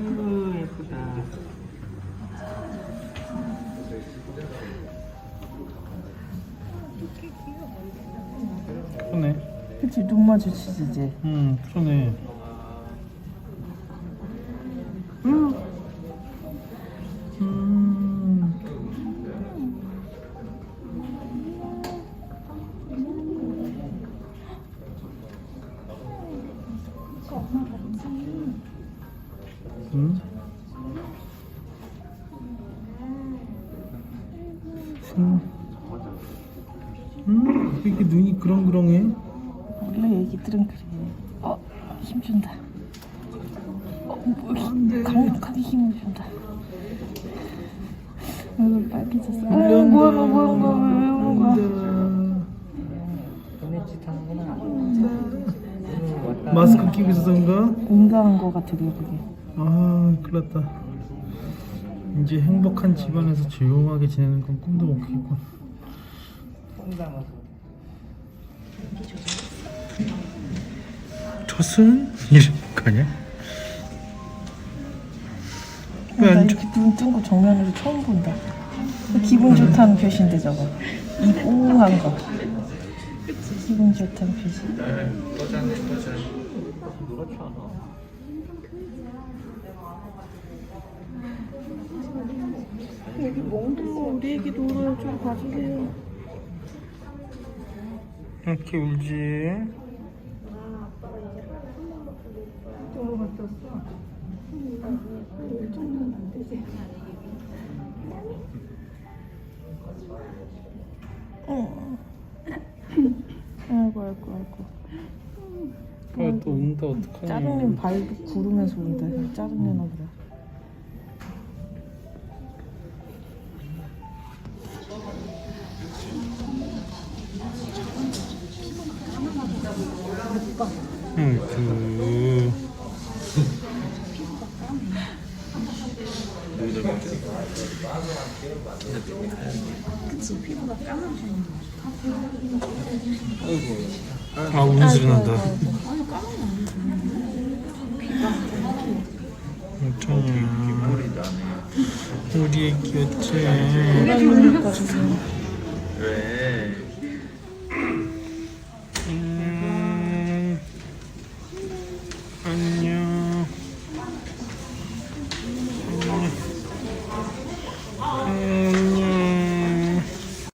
아이고 예쁘다. 그러네. 그치 눈 마주치지 이제. 음, 그러네. 음. 음. 음? 음. 음, 왜 이렇게 눈이 그렁그렁해? 원래 애기들은 그래. 어 힘준다. 어, 뭐, 힘- 강력하게 힘을 준다. 얼굴 빨개졌어. 어, 뭐야 뭐야 뭐야 뭐야 왜 우는 거야? 마스크 끼고 있어서 그런가? 응가한 거 같아 그게. 아, 큰일 났다. 이제 행복한 집안에서 조용하게 지내는 건 꿈도 못 꾸겠군. 젖은? 이럴 거 아니야? 왜나안 이렇게 눈 뜬거 정면으로 처음 본다. 기분 좋다는 표시인데 저거. 입 우한 거. 기분 좋다는 표시. 여기 멍든 거 우리 애기 놀아요. 좀 봐주세요. 이렇게 울지? 놀러 갔다 왔어. 어. 아이고 아이고 아이고. 아, 또 운다, 어떡하냐. 짜증낸 발 구르면서 온다. 짜증내나 보다. 응, 그. 아, 소리 난다. 머리 나네. 우리 애기 어째. 그러니까 지금 왜?